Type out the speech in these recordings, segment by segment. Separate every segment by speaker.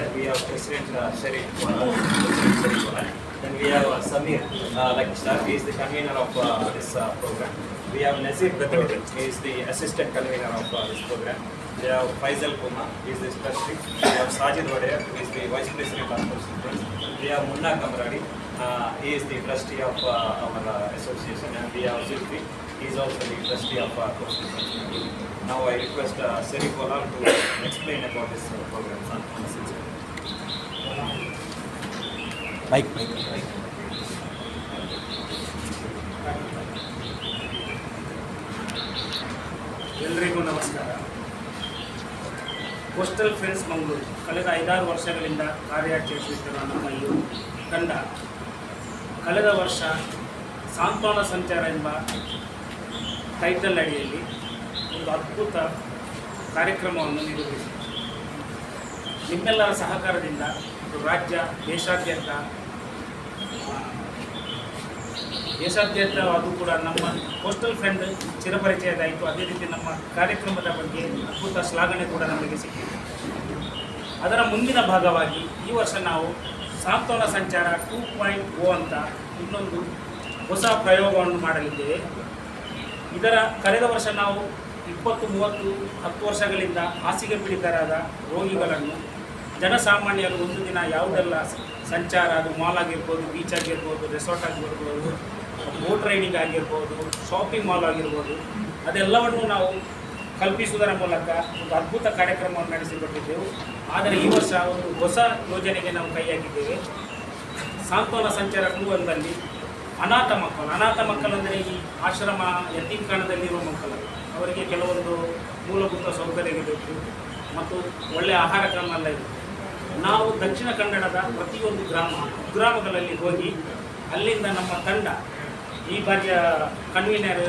Speaker 1: We have President uh, Sharif, uh, Then we have uh, Samir, uh, he is the convener of uh, this uh, program. We have Nazir Bedrour, he is the assistant convener of uh, this program. We have Faisal Kuma, he is the trustee. We have Sajid Wadeya, who is the vice president of students. We have Munna Kamradi, uh, he is the trustee of uh, our uh, association. And we have Zulfi, he is also the trustee of our coastal community. Now I request uh, Sharif Olal to explain about this uh, program. on- on the system.
Speaker 2: Mic mic
Speaker 3: ಎಲ್ರಿಗೂ ನಮಸ್ಕಾರ coastal friends Mangaluru ಕಳೆದ ಐದಾರು ವರ್ಷಗಳಿಂದ ಕಾರ್ಯಾಚರಿಸುತ್ತಿರುವ ನಮ್ಮ ಈ ತಂಡ ಕಳೆದ ವರ್ಷ ಸಾಂತ್ವನ ಸಂಚಾರ ಎಂಬ ಟೈಟಲ್ ಅಡಿಯಲ್ಲಿ ಒಂದು ಅದ್ಭುತ ಕಾರ್ಯಕ್ರಮವನ್ನು ನಿರೂಪಿಸಿದೆ. ನಿಮ್ಮೆಲ್ಲರ ಸಹಕಾರದಿಂದ ರಾಜ್ಯ ದೇಶಾದ್ಯಂತ ದೇಶಾದ್ಯಂತ ಕೂಡ ನಮ್ಮ ಪೋಸ್ಟಲ್ ಫ್ರೆಂಡ್ ಚಿರಪರಿಚಯದಾಯಿತು. ಅದೇ ರೀತಿ ನಮ್ಮ ಕಾರ್ಯಕ್ರಮದ ಬಗ್ಗೆ ಅದ್ಭುತ ಶ್ಲಾಘನೆ ಕೂಡ ನಮಗೆ ಸಿಕ್ಕಿದೆ. ಅದರ ಮುಂದಿನ ಭಾಗವಾಗಿ ಈ ವರ್ಷ ನಾವು ಸಾಂತ್ವನ ಸಂಚಾರ ಟೂ ಪಾಯಿಂಟ್ ಓ ಅಂತ ಇನ್ನೊಂದು ಹೊಸ ಪ್ರಯೋಗವನ್ನು ಮಾಡಲಿದ್ದೇವೆ. ಇದರ ಕಳೆದ ವರ್ಷ ನಾವು ಇಪ್ಪತ್ತು, ಮೂವತ್ತು, ಹತ್ತು ವರ್ಷಗಳಿಂದ ಹಾಸಿಗೆ ಪೀಡಿತರಾದ ರೋಗಿಗಳನ್ನು, ಜನಸಾಮಾನ್ಯರು ಒಂದು ದಿನ ಯಾವುದೆಲ್ಲ ಸಂಚಾರ, ಅದು ಮಾಲ್ ಆಗಿರ್ಬೋದು, ಬೀಚ್ ಆಗಿರ್ಬೋದು, ರೆಸಾರ್ಟ್ ಆಗಿರ್ಬೋದು, ಬೋಟ್ ರೈಡಿಂಗ್ ಆಗಿರ್ಬೋದು, ಶಾಪಿಂಗ್ ಮಾಲ್ ಆಗಿರ್ಬೋದು, ಅದೆಲ್ಲವನ್ನು ನಾವು ಕಲ್ಪಿಸುವುದರ ಮೂಲಕ ಒಂದು ಅದ್ಭುತ ಕಾರ್ಯಕ್ರಮವನ್ನು ನಡೆಸಿಕೊಟ್ಟಿದ್ದೆವು. ಆದರೆ ಈ ವರ್ಷ ಒಂದು ಹೊಸ ಯೋಜನೆಗೆ ನಾವು ಕೈ ಹಾಕಿದ್ದೇವೆ ಸಾಂತ್ವನ ಸಂಚಾರ ಟೂ ಒಂದಲ್ಲಿ ಅನಾಥ ಮಕ್ಕಳು, ಅನಾಥ ಮಕ್ಕಳಂದರೆ ಈ ಆಶ್ರಮ ಯತೀಮ್ಖಾನದಲ್ಲಿರುವ ಮಕ್ಕಳು. ಅವರಿಗೆ ಕೆಲವೊಂದು ಮೂಲಭೂತ ಸೌಕರ್ಯವಿರಬೇಕು ಮತ್ತು ಒಳ್ಳೆಯ ಆಹಾರ ಕ್ರಮ ಎಲ್ಲ ಇದೆ ನಾವು ದಕ್ಷಿಣ ಕನ್ನಡದ ಪ್ರತಿಯೊಂದು ಗ್ರಾಮ, ಗ್ರಾಮಗಳಲ್ಲಿ ಹೋಗಿ ಅಲ್ಲಿಂದ ನಮ್ಮ ತಂಡ, ಈ ಬಾರಿಯ ಕನ್ವೀನರ್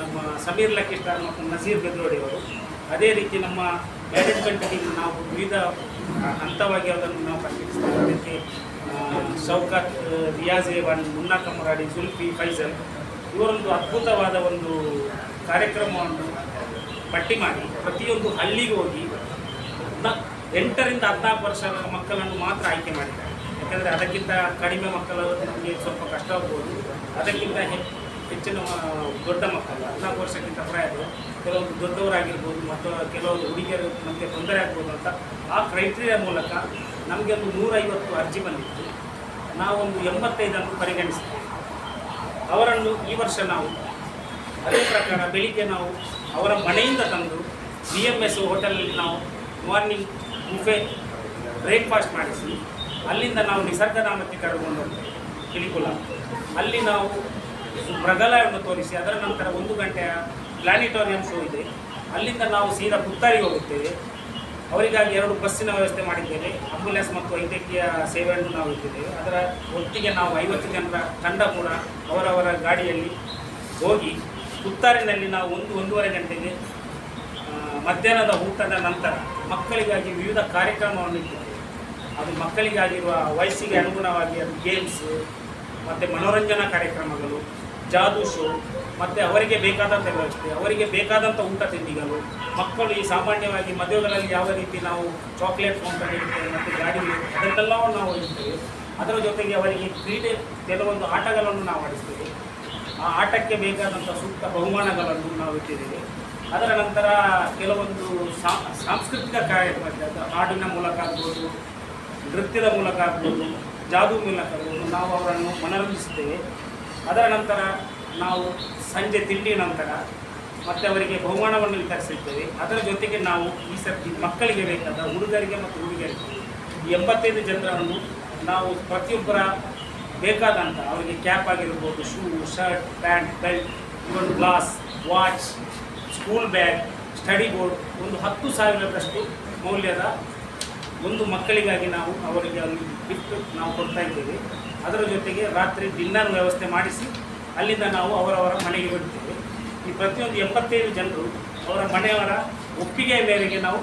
Speaker 3: ನಮ್ಮ ಸಮೀರ್ ಲಕ್ಕಿಸ್ಟಾರ್ ಮತ್ತು ನಜೀರ್ ಬೆದ್ರೋಡಿಯವರು ಅದೇ ರೀತಿ ನಮ್ಮ ಮ್ಯಾನೇಜ್ಮೆಂಟ್ ಟೀಮ್ ನಾವು ವಿವಿಧ ಹಂತವಾಗಿ ಅದನ್ನು ನಾವು ಪರಿಶೀಲಿಸ್ತೇವೆ ಅದಕ್ಕೆ ಶೌಕತ್ ರಿಯಾಜ್ ಏವನ್, ಮುನ್ನಾ ಕಮರಾಡಿ ಜುಲ್ಫಿ, ಫೈಸಲ್, ಇವರೊಂದು ಅದ್ಭುತವಾದ ಒಂದು ಕಾರ್ಯಕ್ರಮವನ್ನು ಪಟ್ಟಿ ಮಾಡಿ ಪ್ರತಿಯೊಂದು ಹಳ್ಳಿಗೆ ಹೋಗಿ ಎಂಟರಿಂದ ಹದಿನಾಲ್ಕು ವರ್ಷದ ಮಕ್ಕಳನ್ನು ಮಾತ್ರ ಆಯ್ಕೆ ಮಾಡಿದ್ದಾರೆ. ಯಾಕಂದರೆ ಅದಕ್ಕಿಂತ ಕಡಿಮೆ ಮಕ್ಕಳು ನಮಗೆ ಸ್ವಲ್ಪ ಕಷ್ಟ ಆಗ್ಬೋದು. ಅದಕ್ಕಿಂತ ಹೆಚ್ಚಿನ ದೊಡ್ಡ ಮಕ್ಕಳು, ಹದಿನಾಲ್ಕು ವರ್ಷಕ್ಕಿಂತ ಪ್ರಾಯದ ಕೆಲವೊಂದು ದೊಡ್ಡವರಾಗಿರ್ಬೋದು ಮತ್ತು ಕೆಲವೊಂದು ಹುಡುಗಿಯರು ನಮಗೆ ತೊಂದರೆ ಆಗ್ಬೋದು ಅಂತ ಆ ಕ್ರೈಟೀರಿಯಾ ಮೂಲಕ ನಮಗೆ ಒಂದು ನೂರೈವತ್ತು ಅರ್ಜಿ ಬಂದಿತ್ತು. ನಾವೊಂದು ಎಂಬತ್ತೈದನ್ನು ಪರಿಗಣಿಸ್ತೇವೆ ಅವರನ್ನು ಈ ವರ್ಷ ನಾವು ಅದೇ ಪ್ರಕಾರ ಬೆಳಿಗ್ಗೆ ನಾವು ಅವರ ಮನೆಯಿಂದ ತಂದು ಬಿ ಎಂ ಎಸ್ ಹೋಟೆಲಲ್ಲಿ ನಾವು ಮಾರ್ನಿಂಗ್ ಬುಫೆ ಬ್ರೇಕ್ಫಾಸ್ಟ್ ಮಾಡಿಸಿ, ಅಲ್ಲಿಂದ ನಾವು ನಿಸರ್ಗಧಾಮಕ್ಕೆ ಕರೆದುಕೊಂಡು ಪಿಲಿಕುಲ ಅಲ್ಲಿ ನಾವು ಮೃಗಾಲಯವನ್ನು ತೋರಿಸಿ, ಅದರ ನಂತರ ಒಂದು ಗಂಟೆಯ ಪ್ಲಾನಿಟೋರಿಯಂ ಇದೆ. ಅಲ್ಲಿಂದ ನಾವು ಸೀದಾ ಪುತ್ತಾರಿಗೆ ಹೋಗುತ್ತೇವೆ. ಅವರಿಗಾಗಿ ಎರಡು ಬಸ್ಸಿನ ವ್ಯವಸ್ಥೆ ಮಾಡಿದ್ದೇವೆ. ಆಂಬುಲೆನ್ಸ್ ಮತ್ತು ವೈದ್ಯಕೀಯ ಸೇವೆಯನ್ನು ನಾವು ಇಟ್ಟಿದ್ದೇವೆ. ಅದರ ಒಟ್ಟಿಗೆ ನಾವು ಐವತ್ತು ಜನರ ತಂಡ ಕೂಡ ಅವರವರ ಗಾಡಿಯಲ್ಲಿ ಹೋಗಿ ಪುತ್ತಾರಿನಲ್ಲಿ ನಾವು ಒಂದು, ಒಂದೂವರೆ ಗಂಟೆಗೆ ಮಧ್ಯಾಹ್ನದ ಊಟದ ನಂತರ ಮಕ್ಕಳಿಗಾಗಿ ವಿವಿಧ ಕಾರ್ಯಕ್ರಮವನ್ನು ಇಟ್ಟಿದ್ದೇವೆ. ಅದು ಮಕ್ಕಳಿಗಾಗಿರುವ ವಯಸ್ಸಿಗೆ ಅನುಗುಣವಾಗಿ ಅದು ಗೇಮ್ಸು ಮತ್ತು ಮನೋರಂಜನಾ ಕಾರ್ಯಕ್ರಮಗಳು ಜಾದೂ ಶೋ ಮತ್ತು ಅವರಿಗೆ ಬೇಕಾದಂಥ ವ್ಯವಸ್ಥೆ ಅವರಿಗೆ ಬೇಕಾದಂಥ ಊಟ ತಿಂಡಿಗಳು, ಮಕ್ಕಳು ಈ ಸಾಮಾನ್ಯವಾಗಿ ಮದುವೆಗಳಲ್ಲಿ ಯಾವ ರೀತಿ ನಾವು ಚಾಕ್ಲೇಟ್ ಫೌಂಟನ್ ಇರ್ತೇವೆ ಮತ್ತು ಗಾಡಿ ಅದನ್ನೆಲ್ಲವನ್ನು ನಾವು ಇರ್ತೇವೆ ಅದರ ಜೊತೆಗೆ ಅವರಿಗೆ ಕ್ರೀಡೆ, ಕೆಲವೊಂದು ಆಟಗಳನ್ನು ನಾವು ಆಡಿಸ್ತೇವೆ. ಆ ಆಟಕ್ಕೆ ಬೇಕಾದಂಥ ಸೂಕ್ತ ಬಹುಮಾನಗಳನ್ನು ನಾವು ಇಟ್ಟಿದ್ದೇವೆ. ಅದರ ನಂತರ ಕೆಲವೊಂದು ಸಾಂಸ್ಕೃತಿಕ ಕಾರ್ಯಕ್ರಮ. ಹಾಡಿನ ಮೂಲಕ ಆಗ್ಬೋದು, ನೃತ್ಯದ ಮೂಲಕ ಆಗ್ಬೋದು, ಜಾದೂ ಮೂಲಕ ನಾವು ಅವರನ್ನು ಮನರಂಜಿಸುತ್ತೇವೆ ಅದರ ನಂತರ ನಾವು ಸಂಜೆ ತಿಂಡಿ ನಂತರ ಮತ್ತೆ ಅವರಿಗೆ ಬಹುಮಾನವನ್ನು ವಿತರಿಸುತ್ತೇವೆ ಅದರ ಜೊತೆಗೆ ನಾವು ಈ ಸರ್ತಿ ಮಕ್ಕಳಿಗೆ ಬೇಕಾದ ಹುಡುಗರಿಗೆ ಮತ್ತು ಹುಡುಗಿಯರಿಗೆ ಎಂಬತ್ತೈದು ಜನರನ್ನು ನಾವು ಪ್ರತಿಯೊಬ್ಬರ ಬೇಕಾದಂಥ ಅವರಿಗೆ ಕ್ಯಾಪ್ ಆಗಿರ್ಬೋದು shoe shirt pant belt even glass watch school bag study board ಒಂದು ಹತ್ತು ಸಾವಿರದಷ್ಟು ಮೌಲ್ಯದ ಒಂದು ಮಕ್ಕಳಿಗಾಗಿ ನಾವು ಅವರಿಗೆ ಅಲ್ಲಿ ಗಿಫ್ಟ್ ನಾವು ಕೊಡ್ತಾ ಇದ್ದೇವೆ. ಅದರ ಜೊತೆಗೆ ರಾತ್ರಿ ಡಿನ್ನರ್ ವ್ಯವಸ್ಥೆ ಮಾಡಿಸಿ ಅಲ್ಲಿಂದ ನಾವು ಅವರವರ ಮನೆಗೆ ಬಿಡ್ತೇವೆ ಈ ಪ್ರತಿಯೊಂದು ಎಪ್ಪತ್ತೈದು ಜನರು ಅವರ ಮನೆಯವರ ಒಪ್ಪಿಗೆ ಮೇರೆಗೆ ನಾವು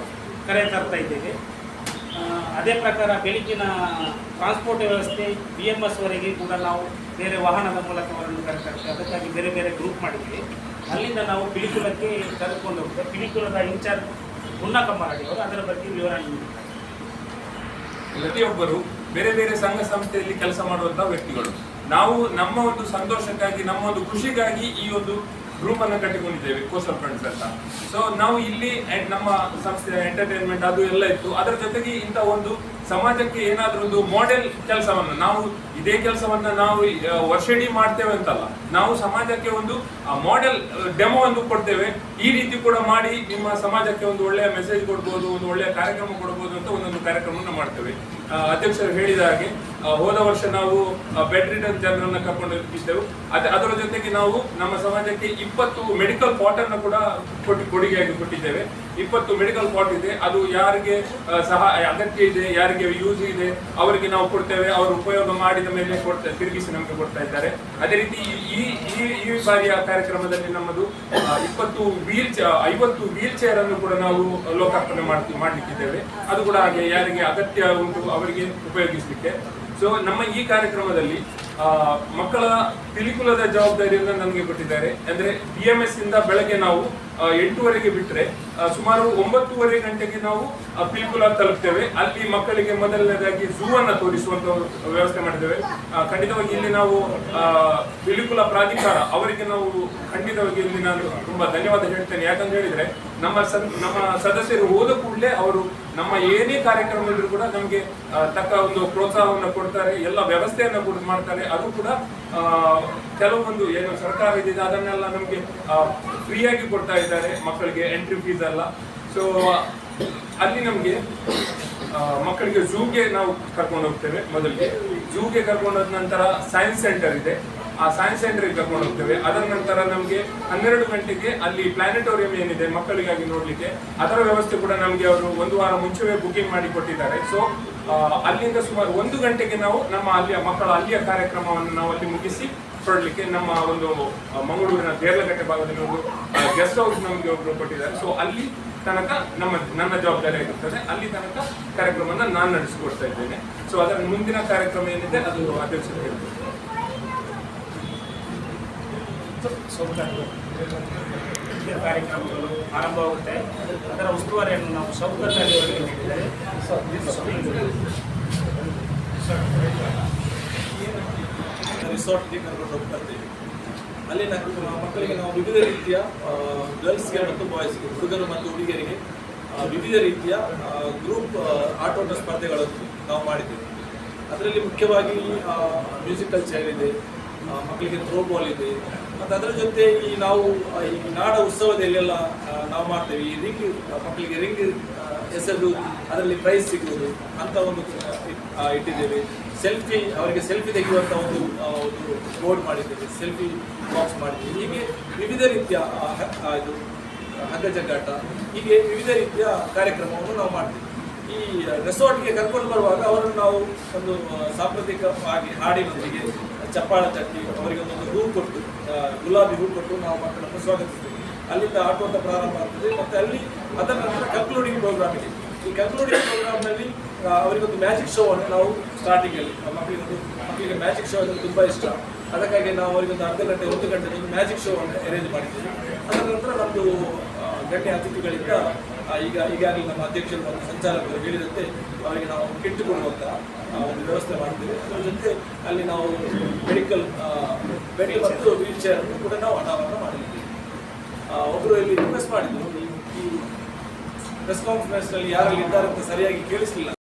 Speaker 3: ಕರೆ ತರ್ತಾ ಇದ್ದೇವೆ. ಅದೇ ಪ್ರಕಾರ ಬೆಳಗಿನ ಟ್ರಾನ್ಸ್ಪೋರ್ಟ್ ವ್ಯವಸ್ಥೆ ಬಿ ಎಂ ಎಸ್ವರೆಗೆ ಕೂಡ ನಾವು ಬೇರೆ ವಾಹನದ ಮೂಲಕ ಅವರನ್ನು ಕರೆತರ್ತೇವೆ ಅದಕ್ಕಾಗಿ ಬೇರೆ ಬೇರೆ ಗ್ರೂಪ್ ಮಾಡಿದ್ವಿ ಅಲ್ಲಿಂದ ನಾವು ಪಿಲಿಕುಲಕ್ಕೆ ಕರೆದುಕೊಂಡು ಹೋಗ್ತೇವೆ. ಪಿಲಿಕುಲದ ಇನ್ಚಾರ್ಜ್ ಮುನ್ನ ಕಮ್ಮರಡಿ ಅವರು ಅದರ ಬಗ್ಗೆ ವಿವರಣೆ ನೀಡುತ್ತಾರೆ.
Speaker 2: ಪ್ರತಿಯೊಬ್ಬರು ಬೇರೆ ಬೇರೆ ಸಂಘ ಸಂಸ್ಥೆಯಲ್ಲಿ ಕೆಲಸ ಮಾಡುವಂತಹ ವ್ಯಕ್ತಿಗಳು. ನಾವು ನಮ್ಮ ಒಂದು ಸಂತೋಷಕ್ಕಾಗಿ, ನಮ್ಮ ಒಂದು ಖುಷಿಗಾಗಿ ಈ ಒಂದು ಗ್ರೂಪ್ ಅನ್ನು ಕಟ್ಟಿಕೊಂಡಿದ್ದೇವೆ ಕೋಸ್ಟಲ್ ಫ್ರೆಂಡ್ಸ್ ಅಂತ. ಸೊ ನಾವು ಇಲ್ಲಿ ನಮ್ಮ ಸಂಸ್ಥೆ ಎಂಟರ್ಟೈನ್ಮೆಂಟ್ ಅದು ಎಲ್ಲ ಇತ್ತು. ಅದರ ಜೊತೆಗೆ ಇಂಥ ಒಂದು ಸಮಾಜಕ್ಕೆ ಏನಾದ್ರೂ ಒಂದು ಮಾಡೆಲ್ ಕೆಲಸವನ್ನು, ನಾವು ಇದೇ ಕೆಲಸವನ್ನ ನಾವು ವರ್ಷಡಿ ಮಾಡ್ತೇವೆ ಅಂತಲ್ಲ, ನಾವು ಸಮಾಜಕ್ಕೆ ಒಂದು ಮಾಡೆಲ್ ಡೆಮೋ ಅನ್ನು ಕೊಡ್ತೇವೆ, ಈ ರೀತಿ ಕೂಡ ಮಾಡಿ ನಿಮ್ಮ ಸಮಾಜಕ್ಕೆ ಒಂದು ಒಳ್ಳೆಯ ಮೆಸೇಜ್ ಕೊಡ್ಬೋದು, ಒಂದು ಒಳ್ಳೆಯ ಕಾರ್ಯಕ್ರಮ ಕೊಡ್ಬೋದು ಅಂತ ಒಂದೊಂದು ಕಾರ್ಯಕ್ರಮವನ್ನು ಮಾಡ್ತೇವೆ. ಅಧ್ಯಕ್ಷರು ಹೇಳಿದ ಹಾಗೆ ಹೋದ ವರ್ಷ ನಾವು ಬೆಡ್ ರಿಟರ್ನ್ ಜನರನ್ನ ಕರ್ಕೊಂಡು ಹೋಗಿದ್ದೆವು. ಅದೇ, ಅದರ ಜೊತೆಗೆ ನಾವು ನಮ್ಮ ಸಮಾಜಕ್ಕೆ ಇಪ್ಪತ್ತು ಮೆಡಿಕಲ್ ಪಾಟನ್ನು ಕೂಡ ಕೊಟ್ಟು, ಕೊಡುಗೆಯಾಗಿ ಕೊಟ್ಟಿದ್ದೇವೆ. ಇಪ್ಪತ್ತು ಮೆಡಿಕಲ್ ಪಾಟ್ ಇದೆ. ಅದು ಯಾರಿಗೆ ಸಹ ಅಗತ್ಯ ಇದೆ, ಯಾರಿಗೆ ಯೂಸ್ ಇದೆ, ಅವರಿಗೆ ನಾವು ಕೊಡ್ತೇವೆ. ಅವರು ಉಪಯೋಗ ಮಾಡಿದ ಮೇಲೆ ಕೊಡ್ತಾ, ತಿರುಗಿಸಿ ನಮಗೆ ಕೊಡ್ತಾ ಇದ್ದಾರೆ. ಅದೇ ರೀತಿ ಈ ಈ ಈ ಬಾರಿಯ ಕಾರ್ಯಕ್ರಮದಲ್ಲಿ ನಮ್ಮದು ಇಪ್ಪತ್ತು ವೀಲ್ ಐವತ್ತು ವೀಲ್ ಚೇರ್ ಅನ್ನು ಕೂಡ ನಾವು ಲೋಕಾರ್ಪಣೆ ಮಾಡ್ತೀವಿ ಮಾಡಲಿಕ್ಕಿದ್ದೇವೆ. ಅದು ಕೂಡ ಹಾಗೆ ಯಾರಿಗೆ ಅಗತ್ಯ ಉಂಟು, ಅವರಿಗೆ ಉಪಯೋಗಿಸಲಿಕ್ಕೆ. ಸೊ ನಮ್ಮ ಈ ಕಾರ್ಯಕ್ರಮದಲ್ಲಿ ಮಕ್ಕಳ ಪಿಲಿಕುಲದ ಜವಾಬ್ದಾರಿಯನ್ನು ನಮಗೆ ಕೊಟ್ಟಿದ್ದಾರೆ. ಅಂದ್ರೆ ಬಿ ಎಂ ಎಸ್ ಇಂದ ಬೆಳಗ್ಗೆ ನಾವು ಎಂಟೂವರೆಗೆ ಬಿಟ್ರೆ ಸುಮಾರು ಒಂಬತ್ತುವರೆ ಗಂಟೆಗೆ ನಾವು ಪಿಲಿಕುಲ ತಲುಪ್ತೇವೆ. ಅಲ್ಲಿ ಮಕ್ಕಳಿಗೆ ಮೊದಲನೇದಾಗಿ ಝೂ ಅನ್ನ ತೋರಿಸುವಂತ ವ್ಯವಸ್ಥೆ ಮಾಡಿದ್ದೇವೆ. ಖಂಡಿತವಾಗಿ ಇಲ್ಲಿ ನಾವು ಪಿಲಿಕುಲ ಪ್ರಾಧಿಕಾರ, ಅವರಿಗೆ ನಾವು ಖಂಡಿತವಾಗಿ ಇಲ್ಲಿ ನಾನು ತುಂಬಾ ಧನ್ಯವಾದ ಹೇಳ್ತೇನೆ. ಯಾಕಂತ ಹೇಳಿದ್ರೆ, ನಮ್ಮ ನಮ್ಮ ಸದಸ್ಯರು ಹೋದ ಕೂಡಲೇ ಅವರು ನಮ್ಮ ಏನೇ ಕಾರ್ಯಕ್ರಮ ಕೂಡ ನಮಗೆ ತಕ್ಕ ಒಂದು ಪ್ರೋತ್ಸಾಹವನ್ನು ಕೊಡ್ತಾರೆ, ಎಲ್ಲ ವ್ಯವಸ್ಥೆಯನ್ನು ಕೂಡ ಮಾಡ್ತಾರೆ. ಅದು ಕೂಡ ಕೆಲವೊಂದು ಏನು ಸರ್ಕಾರ ಇದಿದೆ ಅದನ್ನೆಲ್ಲ ನಮಗೆ ಫ್ರೀಯಾಗಿ ಕೊಡ್ತಾ ಇದ್ದಾರೆ ಮಕ್ಕಳಿಗೆ ಎಂಟ್ರಿ ಫೀಸ್ ಎಲ್ಲ. ಸೊ ಅಲ್ಲಿ ನಮಗೆ ಮಕ್ಕಳಿಗೆ ಝೂಗೆ ನಾವು ಕರ್ಕೊಂಡು ಹೋಗ್ತೇವೆ ಮೊದಲಿಗೆ. ಝೂಗೆ ಕರ್ಕೊಂಡು ಹೋದ ನಂತರ ಸೈನ್ಸ್ ಸೆಂಟರ್ ಇದೆ. ಆ ಸೈನ್ಸ್ ಸೆಂಟರ್ಗೆ ಕರ್ಕೊಂಡು ಹೋಗ್ತೇವೆ. ಅದರ ನಂತರ ನಮಗೆ ಹನ್ನೆರಡು ಗಂಟೆಗೆ ಅಲ್ಲಿ ಪ್ಲಾನೆಟೋರಿಯಂ ಏನಿದೆ ಮಕ್ಕಳಿಗಾಗಿ ನೋಡಲಿಕ್ಕೆ, ಅದರ ವ್ಯವಸ್ಥೆ ಕೂಡ ನಮಗೆ ಅವರು ಒಂದು ವಾರ ಮುಂಚೆವೇ ಬುಕಿಂಗ್ ಮಾಡಿ ಕೊಟ್ಟಿದ್ದಾರೆ. ಸೊ ಅಲ್ಲಿಂದ ಸುಮಾರು ಒಂದು ಗಂಟೆಗೆ ನಾವು ನಮ್ಮ ಅಲ್ಲಿಯ ಮಕ್ಕಳ ಅಲ್ಲಿಯ ಕಾರ್ಯಕ್ರಮವನ್ನು ನಾವು ಅಲ್ಲಿ ಮುಗಿಸಿ ಹೊರಡಲಿಕ್ಕೆ ನಮ್ಮ ಒಂದು ಮಂಗಳೂರಿನ ದೇರ್ಲಗಟ್ಟೆ ಭಾಗದಲ್ಲಿ ಒಂದು ಗೆಸ್ಟ್ ಹೌಸ್ ನಮಗೆ ಒಬ್ಬರು ಕೊಟ್ಟಿದ್ದಾರೆ. ಸೊ ಅಲ್ಲಿ ತನಕ ನಮ್ಮ, ನನ್ನ ಜವಾಬ್ದಾರಿ ಆಗಿರ್ತದೆ. ಅಲ್ಲಿ ತನಕ ಕಾರ್ಯಕ್ರಮವನ್ನು ನಾನು ನಡೆಸಿಕೊಡ್ತಾ ಇದ್ದೇನೆ. ಸೊ ಅದರ ಮುಂದಿನ ಕಾರ್ಯಕ್ರಮ ಏನಿದೆ, ಅದು ಅಧ್ಯಕ್ಷರು ಹೇಳ್ತಾರೆ.
Speaker 3: ಸೌಕರ್ಯ ಕಾರ್ಯಕ್ರಮಗಳು ಆರಂಭವಾಗುತ್ತೆ ಅದರ ಉಸ್ತುವಾರಿಯನ್ನು ನಾವು ಸೌಕರ್ಯ
Speaker 4: ರಿಸಾರ್ಟ್ಗೆ ಕರ್ಕೊಂಡು ಹೋಗ್ತಾ ಇದ್ದೇವೆ ಅಲ್ಲಿ ನಾವು ಮಕ್ಕಳಿಗೆ ನಾವು ವಿವಿಧ ರೀತಿಯ ಗರ್ಲ್ಸ್ಗೆ ಮತ್ತು ಬಾಯ್ಸ್ಗೆ ಹುಡುಗರು ಮತ್ತು ಹುಡುಗಿಯರಿಗೆ ವಿವಿಧ ರೀತಿಯ ಗ್ರೂಪ್ ಆಟೋಟ ಸ್ಪರ್ಧೆಗಳನ್ನು ನಾವು ಮಾಡಿದ್ದೇವೆ ಅದರಲ್ಲಿ ಮುಖ್ಯವಾಗಿ ಮ್ಯೂಸಿಕಲ್ ಚೇರ್ ಇದೆ ಮಕ್ಕಳಿಗೆ ಥ್ರೋಬಾಲ್ ಇದೆ. ಮತ್ತು ಅದರ ಜೊತೆ ಈ ನಾವು ಈ ನಾಡ ಉತ್ಸವದಲ್ಲೆಲ್ಲ ನಾವು ಮಾಡ್ತೇವೆ. ಈ ರಿಂಗ್ ಮಕ್ಕಳಿಗೆ ರಿಂಗ್ ಎಸೆದು ಅದರಲ್ಲಿ ಪ್ರೈಸ್ ಸಿಗುವುದು ಅಂತ ಒಂದು ಇಟ್ಟಿದ್ದೇವೆ. ಸೆಲ್ಫಿ ಅವರಿಗೆ ಸೆಲ್ಫಿ ತೆಗೆಯುವಂಥ ಒಂದು ಒಂದು ಬೋರ್ಡ್ ಮಾಡಿದ್ದೇವೆ. ಸೆಲ್ಫಿ ಬಾಕ್ಸ್ ಮಾಡಿದ್ದೇವೆ. ಹೀಗೆ ವಿವಿಧ ರೀತಿಯ ಇದು, ಹಗ್ಗ ಜಗ್ಗಾಟ, ಹೀಗೆ ವಿವಿಧ ರೀತಿಯ ಕಾರ್ಯಕ್ರಮವನ್ನು ನಾವು ಮಾಡ್ತೀವಿ. ಈ ರೆಸಾರ್ಟ್ಗೆ ಕರ್ಕೊಂಡು ಬರುವಾಗ ಅವರನ್ನು ನಾವು ಒಂದು ಸಾಂಪ್ರತಿಕವಾಗಿ ಹಾಡಿನೊಂದಿಗೆ ಚಪ್ಪಾಳ ತಟ್ಟಿ ಅವರಿಗೆ ಒಂದೊಂದು ಹೂ ಕೊಟ್ಟು ಗುಲಾಬಿ ಹೂ ಕೊಟ್ಟು ನಾವು ಮಕ್ಕಳನ್ನು ಸ್ವಾಗತಿಸ್ತೀವಿ. ಅಲ್ಲಿಂದ ಆಟೋಟ ಪ್ರಾರಂಭ ಆಗ್ತದೆ. ಮತ್ತು ಅಲ್ಲಿ ಅದರ ನಂತರ ಕನ್ಕ್ಲೂಡಿಂಗ್ ಪ್ರೋಗ್ರಾಮ್ ಇದೆ. ಈ ಕನ್ಕ್ಲೂಡಿಂಗ್ ಪ್ರೋಗ್ರಾಮ್ನಲ್ಲಿ ಅವರಿಗೊಂದು ಮ್ಯಾಜಿಕ್ ಶೋ ಅನ್ನು ನಾವು ಸ್ಟಾರ್ಟಿಂಗಲ್ಲಿ ಮಕ್ಕಳಿಗೊಂದು ಮಕ್ಕಳಿಗೆ ಮ್ಯಾಜಿಕ್ ಶೋ ಅಂದರೆ ತುಂಬ ಇಷ್ಟ. ಅದಕ್ಕಾಗಿ ನಾವು ಅವರಿಗೊಂದು ಅರ್ಧ ಗಂಟೆ, ಒಂದು ಗಂಟೆ ಒಂದು ಮ್ಯಾಜಿಕ್ ಶೋ ಅನ್ನು ಅರೇಂಜ್ ಮಾಡಿದ್ದೀವಿ. ಅದರ ನಂತರ ನಮ್ಮದು ಗಣ್ಯ ಅತಿಥಿಗಳಿಂದ ಈಗ ಈಗಾಗಲೇ ನಮ್ಮ ಅಧ್ಯಕ್ಷರು ಮತ್ತು ಸಂಚಾಲಕರು ಹೇಳಿದಂತೆ ಅವರಿಗೆ ನಾವು ಕಿಟ್ ಕೊಡುವಂಥ ಆ, ಒಂದು ವ್ಯವಸ್ಥೆ ಮಾಡ್ತೀವಿ ಅದರ ಜೊತೆ ಅಲ್ಲಿ ನಾವು ಮೆಡಿಕಲ್ ಬೆಡ್ ಮತ್ತು ವೀಲ್ ಚೇರ್ ಕೂಡ ನಾವು ಅನಾವರಣ ಮಾಡಲಿದ್ದೀವಿ ಆ, ಒಬ್ಬರು ಇಲ್ಲಿ ರಿಕ್ವೆಸ್ಟ್ ಮಾಡಿದ್ರು ಈ- ಈ ಪ್ರೆಸ್ ಕಾನ್ಫರೆನ್ಸ್ನಲ್ಲಿ ಯಾರಲ್ಲಿ ಇದ್ದಾರೆ ಅಂತ ಸರಿಯಾಗಿ ಕೇಳಿಸಲಿಲ್ಲ.